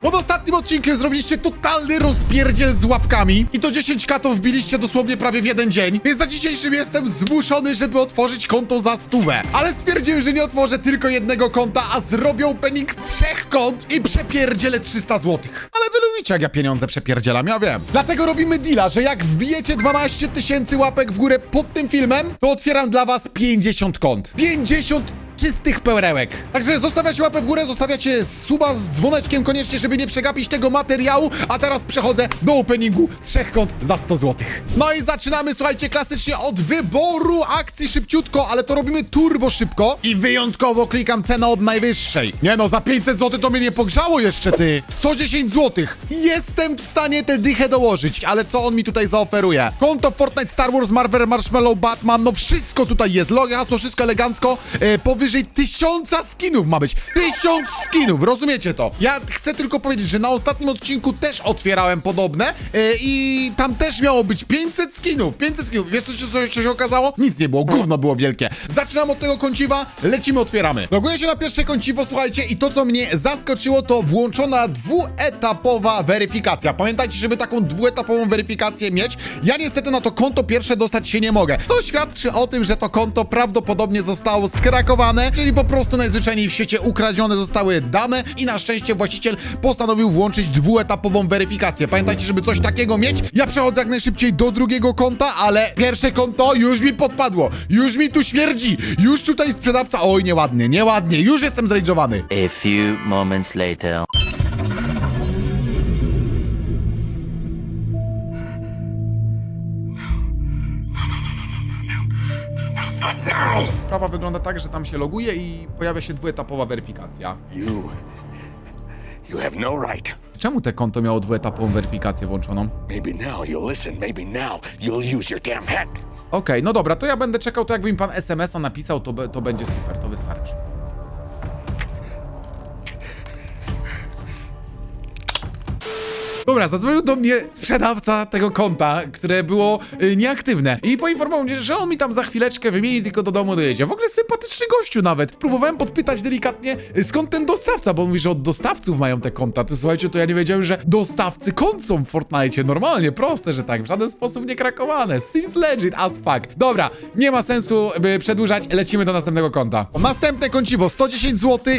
Pod ostatnim odcinkiem zrobiliście totalny rozpierdziel z łapkami i to 10 katów wbiliście dosłownie prawie w jeden dzień, więc na dzisiejszym jestem zmuszony, żeby otworzyć konto za stówę. Ale stwierdziłem, że nie otworzę tylko jednego konta, a zrobię opening trzech kont i przepierdzielę 300 złotych. Ale wy lubicie, jak ja pieniądze przepierdzielam, ja wiem. Dlatego robimy deala, że jak wbijecie 12 tysięcy łapek w górę pod tym filmem, to otwieram dla was 50 kont. 50 czystych perełek. Także zostawiacie łapę w górę, zostawiacie suba z dzwoneczkiem koniecznie, żeby nie przegapić tego materiału, a teraz przechodzę do openingu trzech kont za 100 zł. No i zaczynamy, słuchajcie, klasycznie od wyboru akcji szybciutko, ale to robimy turbo szybko i wyjątkowo klikam cenę od najwyższej. Nie no, za 500 zł to mnie nie pogrzało jeszcze, ty. 110 zł. Jestem w stanie tę dychę dołożyć, ale co on mi tutaj zaoferuje? Konto Fortnite, Star Wars, Marvel, Marshmallow, Batman, no wszystko tutaj jest. Logo, hasło, wszystko elegancko. E, powyżej tysiąca skinów ma być. Tysiąc skinów, rozumiecie to? Ja chcę tylko powiedzieć, że na ostatnim odcinku też otwierałem podobne e, i tam też miało być 500 skinów. 500 skinów. Wiesz co, się- co, co się okazało? Nic nie było, gówno było wielkie. Zaczynam od tego kąciwa, lecimy, otwieramy. Loguję się na pierwsze kąciwo, słuchajcie, i to co mnie zaskoczyło, to włączona dwuetapowa weryfikacja. Pamiętajcie, żeby taką dwuetapową weryfikację mieć. Ja niestety na to konto pierwsze dostać się nie mogę. Co świadczy o tym, że to konto prawdopodobnie zostało skrakowane, czyli po prostu najzwyczajniej w świecie ukradzione zostały dane i na szczęście właściciel postanowił włączyć dwuetapową weryfikację. Pamiętajcie, żeby coś takiego mieć. Ja przechodzę jak najszybciej do drugiego konta, ale pierwsze konto już mi podpadło. Już mi tu śmierdzi. Już tutaj sprzedawca... Oj, nieładnie, nieładnie. Już jestem zrejdżowany. A few moments later. Sprawa wygląda tak, że tam się loguje i pojawia się dwuetapowa weryfikacja. You. You have no right. Czemu te konto miało dwuetapową weryfikację włączoną? Maybe now you'll listen. Maybe now you'll use your damn head. Okej, no dobra, to ja będę czekał, to jakby mi pan SMS-a napisał, to, be, to będzie super, to wystarczy. Dobra, zadzwonił do mnie sprzedawca tego konta, które było y, nieaktywne i poinformował mnie, że on mi tam za chwileczkę wymieni, tylko do domu dojedzie. W ogóle sympatyczny gościu nawet. Próbowałem podpytać delikatnie, y, skąd ten dostawca, bo on mówi, że od dostawców mają te konta. To słuchajcie, to ja nie wiedziałem, że dostawcy kont są w Fortnite. Normalnie, proste, że tak, w żaden sposób nie krakowane. Seems legit as fuck. Dobra, nie ma sensu by przedłużać, lecimy do następnego konta. Następne kąciwo, 110 zł.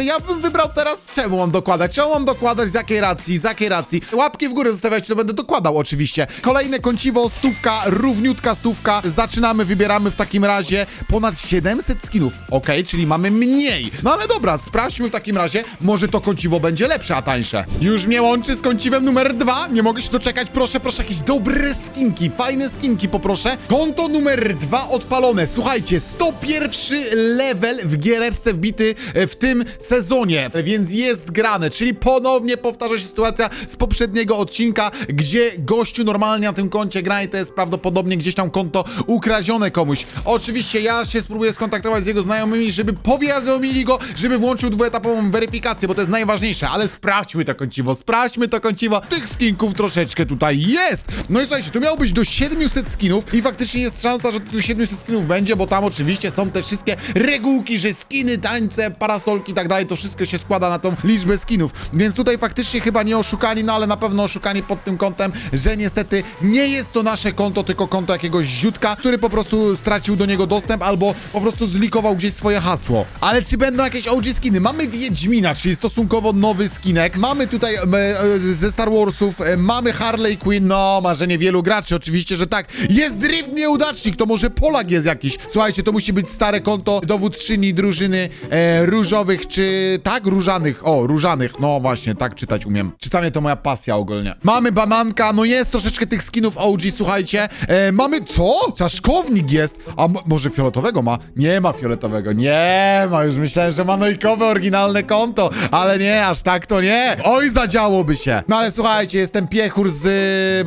E, ja bym wybrał teraz, czemu mam dokładać? Czemu mam dokładać, z jakiej racji, z jakiej racji? Łapki w górę zostawiać, to będę dokładał oczywiście. Kolejne kąciwo, stówka, równiutka stówka. Zaczynamy, wybieramy w takim razie ponad 700 skinów. Okej, czyli mamy mniej. No ale dobra, sprawdźmy w takim razie, może to kąciwo będzie lepsze, a tańsze. Już mnie łączy z kąciwem numer dwa. Nie mogę się doczekać, proszę, proszę, jakieś dobre skinki, fajne skinki poproszę. Konto numer dwa odpalone. Słuchajcie, 101 level w giereczce wbity e, w tym sezonie, więc jest grane, czyli ponownie powtarza się sytuacja z poprzedniego odcinka, gdzie gościu normalnie na tym koncie gra i to jest prawdopodobnie gdzieś tam konto ukradzione komuś. Oczywiście ja się spróbuję skontaktować z jego znajomymi, żeby powiadomili go, żeby włączył dwuetapową weryfikację, bo to jest najważniejsze, ale sprawdźmy to kąciwo, sprawdźmy to kąciwo. Tych skinków troszeczkę tutaj jest. No i słuchajcie, tu miało być do 700 skinów i faktycznie jest szansa, że tu 700 skinów będzie, bo tam oczywiście są te wszystkie regułki, że skiny, tańce, parasolki i tak dalej, to wszystko się składa na tą liczbę skinów. Więc tutaj faktycznie chyba nie oszukani, ale na pewno oszukani pod tym kątem, że niestety nie jest to nasze konto, tylko konto jakiegoś ziutka, który po prostu stracił do niego dostęp albo po prostu zlikował gdzieś swoje hasło. Ale czy będą jakieś OG skiny? Mamy Wiedźmina, czyli stosunkowo nowy skinek. Mamy tutaj e, e, ze Star Warsów, e, mamy Harley Quinn, no marzenie wielu graczy, oczywiście, że tak. Jest Drift nieudacznik, to może Polak jest jakiś. Słuchajcie, to musi być stare konto dowódczyni drużyny e, różowych, czy tak? Różanych, o, różanych, no właśnie, tak czytać umiem. Czytanie to moja pasja ogólnie. Mamy bananka, no jest troszeczkę tych skinów OG, słuchajcie. E, mamy, co? Czaszkownik jest, a może fioletowego ma? Nie ma fioletowego, nie ma, już myślałem, że ma nojkowe, oryginalne konto, ale nie, aż tak to nie. Oj, zadziałoby się. No ale słuchajcie, jestem piechur z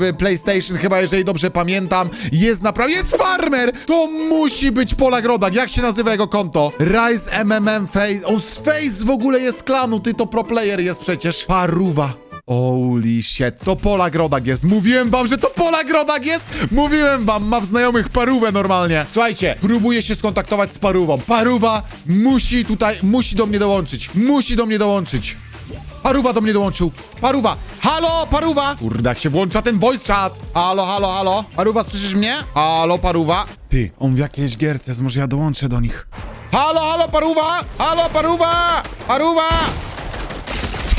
y, PlayStation, chyba jeżeli dobrze pamiętam, jest naprawdę, jest farmer! To musi być Polak Rodak, jak się nazywa jego konto? Rise MMM Face, on z Face w ogóle jest klanu, ty to pro player jest przecież. Paruwa. Holy shit, to Polak Rodak jest. Mówiłem wam, że to Polak Rodak jest! Mówiłem wam, ma w znajomych parówę normalnie. Słuchajcie, próbuję się skontaktować z parówą. Paruwa musi tutaj, musi do mnie dołączyć. Musi do mnie dołączyć. Paruwa do mnie dołączył. Paruwa. Halo, Paruwa. Kurde, jak się włącza ten voice chat. Halo, halo, halo. Paruwa, słyszysz mnie? Halo, Paruwa. Ty, on w jakiejś gierce, może ja dołączę do nich. Halo, halo, Paruwa. Halo, Paruwa. Paruwa.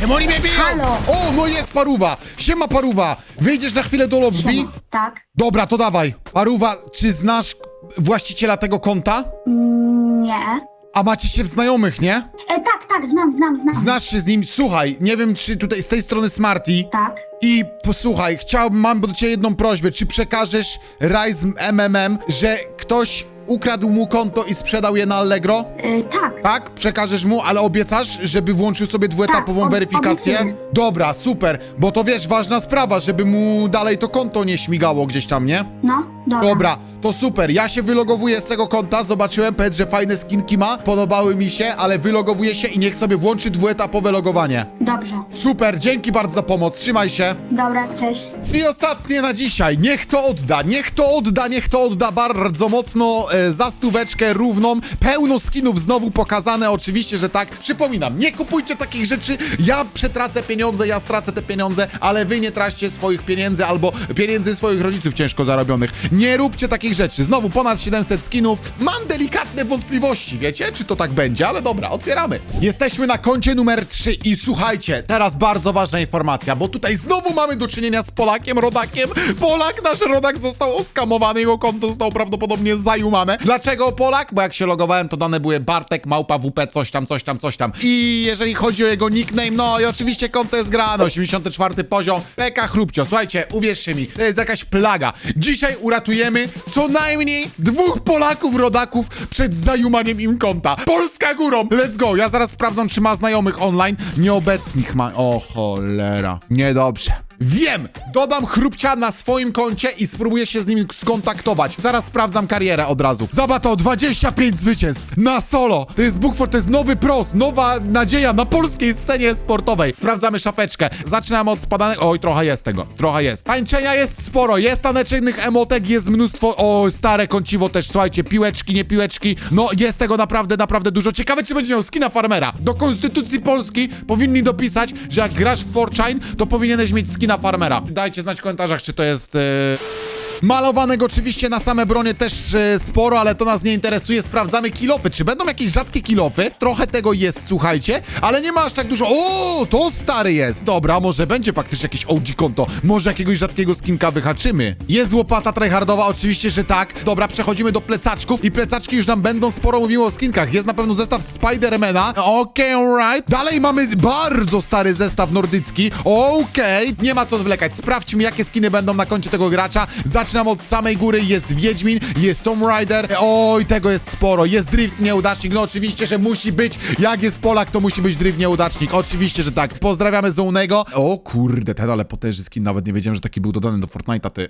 Czemu oni mnie biją? Halo. O, no jest Paruwa. Siema, Paruwa. Wyjdziesz na chwilę do lobby? Siema. Tak. Dobra, to dawaj. Paruwa, czy znasz właściciela tego konta? Mm, Nie. A macie się w znajomych, nie? E, tak, tak, znam, znam, znam. Znasz się z nim? Słuchaj, nie wiem, czy tutaj z tej strony Smarty. Tak. I posłuchaj, chciałbym, mam do ciebie jedną prośbę. Czy przekażesz Rise MMM, że ktoś ukradł mu konto i sprzedał je na Allegro? E, tak. Tak? Przekażesz mu, ale obiecasz, żeby włączył sobie dwuetapową Tak, ob- weryfikację? obiecuję. Dobra, super, bo to wiesz, ważna sprawa, żeby mu dalej to konto nie śmigało gdzieś tam, nie? No, dobra. Dobra, to super. Ja się wylogowuję z tego konta, zobaczyłem, powiedz, że fajne skinki ma, podobały mi się, ale wylogowuję się i niech sobie włączy dwuetapowe logowanie. Dobrze. Super, dzięki bardzo za pomoc, trzymaj się. Dobra, cześć. I ostatnie na dzisiaj, niech to odda, niech to odda, niech to odda bardzo mocno e, za stóweczkę równą, pełno skinów znowu pokazane, oczywiście, że tak. Przypominam, nie kupujcie takich rzeczy, ja przetracę pieniądze, ja stracę te pieniądze, ale wy nie traćcie swoich pieniędzy albo pieniędzy swoich rodziców ciężko zarobionych. Nie róbcie takich rzeczy, znowu ponad 700 skinów, mam delikatne wątpliwości, wiecie, czy to tak będzie, ale dobra, otwieramy. Jesteśmy na koncie numer 3 i słuchajcie, teraz bardzo ważna informacja, bo tutaj znowu mamy do czynienia z Polakiem, rodakiem. Polak, nasz rodak został oskamowany, jego konto zostało prawdopodobnie zajumane. Dlaczego Polak? Bo jak się logowałem, to dane były Bartek, Małpa, WP, coś tam, coś tam, coś tam. I jeżeli chodzi o jego nickname, no i oczywiście konto jest grane, 84 poziom, PK Chrupcio. Słuchajcie, uwierzcie mi, to jest jakaś plaga. Dzisiaj uratujemy co najmniej dwóch Polaków, rodaków przed zajumaniem im konta. Polska górą, let's go. Ja zaraz sprawdzam, czy ma znajomych online. Nieobecnych ma... O cholera. Niedobrze. Wiem! Dodam chrupcia na swoim koncie i spróbuję się z nim skontaktować. Zaraz sprawdzam karierę od razu. To, 25 zwycięstw na solo. To jest Bugford, to jest nowy pros, nowa nadzieja na polskiej scenie sportowej. Sprawdzamy szafeczkę. Zaczynamy od spadanego. Oj, trochę jest tego, trochę jest. Tańczenia jest sporo, jest tanecznych emotek, jest mnóstwo. O, stare kąciwo też, słuchajcie, piłeczki, nie piłeczki. No, jest tego naprawdę, naprawdę dużo. Ciekawe, czy będzie miał skina farmera. Do Konstytucji Polski powinni dopisać, że jak grasz w Fortune, to powinieneś mieć skina farmera. Dajcie znać w komentarzach, czy to jest... Yy... Malowanego oczywiście na same bronie też e, sporo, ale to nas nie interesuje. Sprawdzamy kilofy. Czy będą jakieś rzadkie kilofy? Trochę tego jest, słuchajcie, ale nie ma aż tak dużo. O, to stary jest. Dobra, może będzie faktycznie jakieś OG konto. Może jakiegoś rzadkiego skinka wyhaczymy. Jest łopata tryhardowa, oczywiście, że tak. Dobra, przechodzimy do plecaczków i plecaczki już nam będą sporo mówiły o skinkach. Jest na pewno zestaw Spidermana. Okej, alright. Dalej mamy bardzo stary zestaw nordycki. Okej, nie ma co zwlekać. Sprawdźmy, jakie skiny będą na koncie tego gracza. Zaczynam od samej góry. Jest Wiedźmin, jest Tomb Raider. Oj, tego jest sporo. Jest Drift Nieudacznik. No oczywiście, że musi być. Jak jest Polak, to musi być Drift Nieudacznik. Oczywiście, że tak. Pozdrawiamy Zonego. O kurde, ten ale potężny skin. Nawet nie wiedziałem, że taki był dodany do Fortnite'a, ty.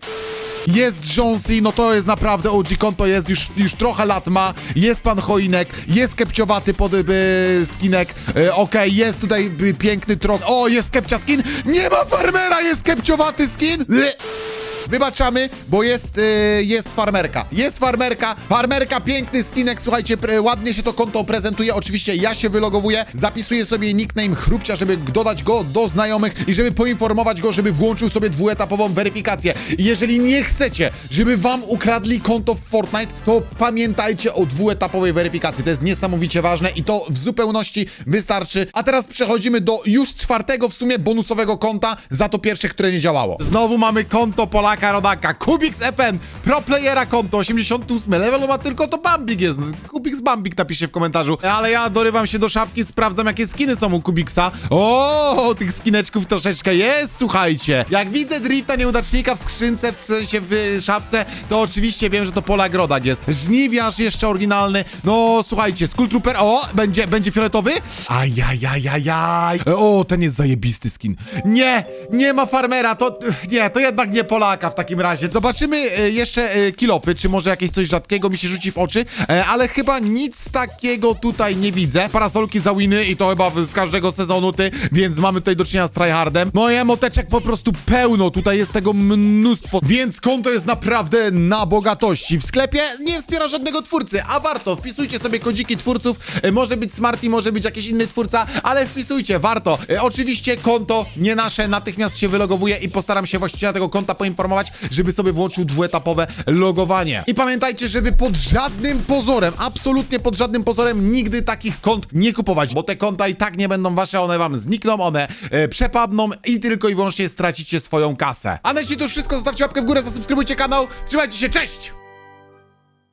Jest Jonesy, no to jest naprawdę OG konto, jest już, już trochę lat ma. Jest pan Choinek, jest kepciowaty pod y, skinek. Y, Okej, jest tutaj y, piękny tron. O, jest kepcia skin. Nie ma farmera, jest kepciowaty skin. Y. Wybaczamy, bo jest, y, jest farmerka. Jest farmerka. Farmerka, piękny skinek. Słuchajcie, ładnie się to konto prezentuje. Oczywiście ja się wylogowuję, zapisuję sobie nickname chrupcia, żeby dodać go do znajomych i żeby poinformować go, żeby włączył sobie dwuetapową weryfikację. I jeżeli nie chcecie, żeby wam ukradli konto w Fortnite, to pamiętajcie o dwuetapowej weryfikacji. To jest niesamowicie ważne i to w zupełności wystarczy. A teraz przechodzimy do już czwartego w sumie bonusowego konta za to pierwsze, które nie działało. Znowu mamy konto Polaka Rodaka. Kubix FN, pro playera konto 88. Level ma tylko to Bambik jest. Kubix Bambik napiszcie w komentarzu. Ale ja dorywam się do szafki, sprawdzam jakie skiny są u Kubiksa. O, tych skineczków troszeczkę jest, słuchajcie. Jak widzę drifta nieudacznika w skrzynce, w sensie w szafce, to oczywiście wiem, że to Polak Rodak jest. Żniwiarz jeszcze oryginalny. No, słuchajcie, Skull Trooper. O, będzie, będzie fioletowy? Ajajajajaj. O, ten jest zajebisty skin. Nie, nie ma farmera, to... Nie, to jednak nie Polaka. W takim razie. Zobaczymy e, jeszcze e, kilopy, czy może jakieś coś rzadkiego mi się rzuci w oczy, e, ale chyba nic takiego tutaj nie widzę. Parasolki za winy i to chyba z każdego sezonu ty, więc mamy tutaj do czynienia z tryhardem. No i emoteczek po prostu pełno, tutaj jest tego mnóstwo, więc konto jest naprawdę na bogatości. W sklepie nie wspiera żadnego twórcy, a warto, wpisujcie sobie kodziki twórców, e, może być Smarty, może być jakiś inny twórca, ale wpisujcie, warto. Oczywiście konto nie nasze, natychmiast się wylogowuje i postaram się właściciela tego konta poinformować, żeby sobie włączył dwuetapowe logowanie. I pamiętajcie, żeby pod żadnym pozorem, absolutnie pod żadnym pozorem nigdy takich kont nie kupować, bo te konta i tak nie będą wasze, one wam znikną, one e, przepadną i tylko i wyłącznie stracicie swoją kasę. A na dzisiaj to wszystko, zostawcie łapkę w górę, zasubskrybujcie kanał, trzymajcie się, cześć!